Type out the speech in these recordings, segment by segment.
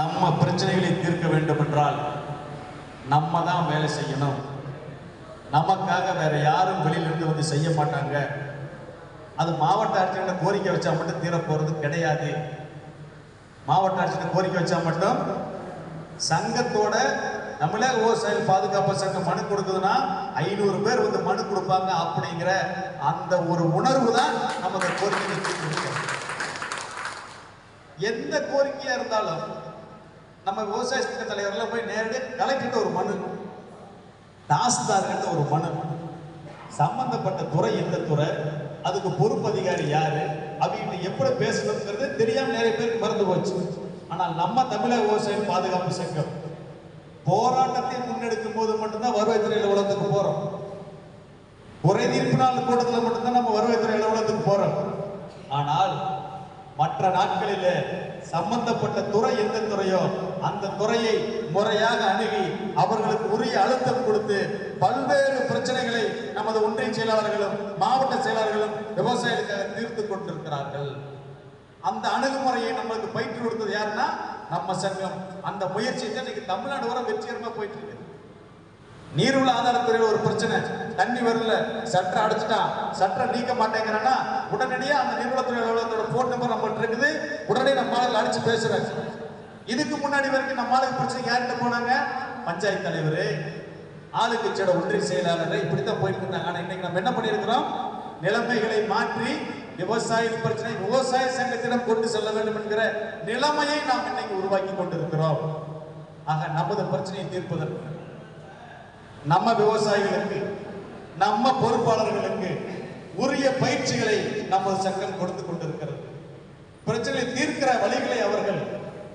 நம்ம பிரச்சனைகளை தீர்க்க வேண்டும் என்றால் நம்ம தான் வேலை செய்யணும். நமக்காக வேற யாரும் வெளியிலிருந்து வந்து செய்ய மாட்டாங்க. அது மாவட்ட ஆட்சியர்கிட்ட கோரிக்கை வச்சா மட்டும் தீர கிடையாது. மாவட்ட ஆட்சியர் கோரிக்கை வச்சா மட்டும் சங்கத்தோட தமிழக விவசாய பாதுகாப்பு சங்கம் மனு கொடுக்குதுன்னா ஐநூறு பேர் வந்து மனு கொடுப்பாங்க அப்படிங்கிற அந்த ஒரு உணர்வு தான் நமக்கு கோரிக்கை எந்த கோரிக்கையா இருந்தாலும் நம்ம விவசாய சங்க தலைவர்ல போய் நேரடியாக கலெக்டர் ஒரு மனு. தாசில்தார்கிட்ட ஒரு மனு. சம்பந்தப்பட்ட துறை எந்த துறை? அதுக்கு பொறுப்பு அதிகாரி யாரு? அவங்க எப்படி பேசணுங்கிறது தெரியாம நிறைய பேருக்கு மறந்து போச்சு. ஆனால் நம்ம தமிழக விவசாய பாதுகாப்பு சங்கம் போராட்டத்தை முன்னெடுக்கும் போது மட்டும்தான் வருவாய்த்துறை அலுவலகத்துக்கு போறோம். குறை தீர்ப்பு நாள் கூட்டத்தில் மட்டும்தான் நம்ம வருவாய்த்துறை அலுவலகத்துக்கு போறோம். ஆனால் மற்ற நாட்களில் சம்பந்தப்பட்ட துறை எந்த துறையோ அந்த துறையை முறையாக அணுகி அவர்களுக்கு உரிய அழுத்தம் கொடுத்து பல்வேறு பிரச்சனைகளை நமது ஒன்றிய செயலாளர்களும் மாவட்ட செயலாளர்களும் விவசாயிகளுக்காக தீர்த்து கொண்டிருக்கிறார்கள். அந்த அணுகுமுறையை நம்மளுக்கு பயிற்று கொடுத்தது யாருன்னா நம்ம சங்கம். அந்த முயற்சி இன்னைக்கு தமிழ்நாடு வர வெற்றிகரமாக போயிட்டு இருக்கு நீர்வள ஆதாரத்துறையில் ஒரு பிரச்சனை. தண்ணி வரல சட்டை அடைச்சிட்டான். சட்டை நீக்க மாட்டேங்கிறான்னா உடனடியாக அந்த நீர்வளத்துறை போன் நம்பர் நம்மள்ட்ட இருக்குது. உடனே நம்ம ஆளுங்க அடிச்சு பேசுறாரு. இதுக்கு முன்னாடி வரைக்கும் நம்ம ஆளுக்கு பிரச்சனை யார்கிட்ட போனாங்க? பஞ்சாயத்து தலைவர். ஆளுங்கட்சியோட ஒன்றிய செயலாளர். இப்படித்தான் போயிட்டு இருந்தாங்க. ஆனா இன்னைக்கு நம்ம என்ன பண்ணியிருக்கிறோம்? நிலைமைகளை மாற்றி விவசாய பிரச்சனை விவசாய சங்கத்திடம் கொண்டு செல்ல வேண்டும் என்கிற நிலைமையை நாம் இன்னைக்கு உருவாக்கி கொண்டிருக்கிறோம். ஆக நமது பிரச்சனையை தீர்ப்பதற்கு நம்ம விவசாயிகளுக்கு நம்ம பொறுப்பாளர்களுக்கு உரிய பயிற்சிகளை நமது சங்கம் கொடுத்து கொண்டிருக்கிறது. பிரச்சனை தீர்க்கிற வழிகளை அவர்கள்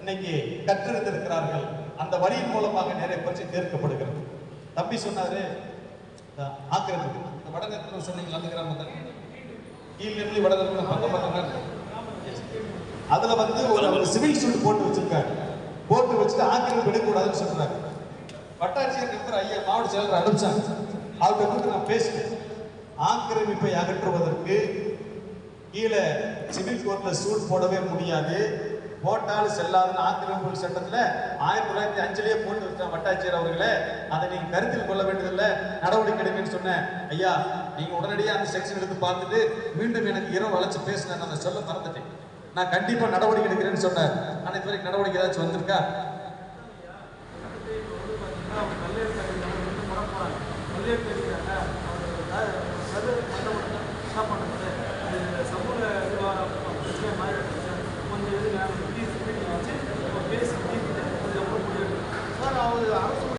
இன்னைக்கு கற்றெடுத்திருக்கிறார்கள் அந்த வழியின் மூலமாக நிறைய பிரச்சனை தீர்க்கப்படுகிறது. தம்பி சொன்னாரு இந்த ஆக்கிரமிப்பு. இந்த வடநேரத்தில் சொன்னீங்க அந்த கிராமத்தில்? கீழ்நெல்லி வடநேரத்தில் பக்கம் பக்கம் அதுல வந்து ஒரு சிவில் சூட் போட்டு வச்சிருக்காரு. போட்டு வச்சுட்டு ஆக்கிரமிப்பு எடுக்கக்கூடாதுன்னு சொல்றாங்க வட்டாட்சியர் நம்பர் ஐயா மாவட்ட செயலர் அனுப்பிச்சாங்க. அவர்கிட்ட நான் பேசினேன் ஆக்கிரமிப்பை அகற்றுவதற்கு கீழே சிவில் கோர்ட்ல சூட் போடவே முடியாது. போட்டாலும் செல்லாதுன்னு ஆக்கிரமிப்பு சட்டத்தில் ஆயிரத்தி தொள்ளாயிரத்தி அஞ்சுலேயே போட்டு வச்சா வட்டாட்சியர் அவர்களே. அதை நீங்கள் கருத்தில் கொள்ள வேண்டியதில்லை. நடவடிக்கை எடுங்கன்னு சொன்னேன். ஐயா நீங்கள் உடனடியாக அந்த செக்ஷன் எடுத்து பார்த்துட்டு மீண்டும் எனக்கு இரவு அழைச்சி பேசினேன் நான் சொல்ல மறந்துட்டேன். நான் கண்டிப்பாக நடவடிக்கை எடுக்கிறேன்னு சொன்னேன். ஆனால் இது வரைக்கும் நடவடிக்கை ஏதாச்சும் வந்திருக்கா?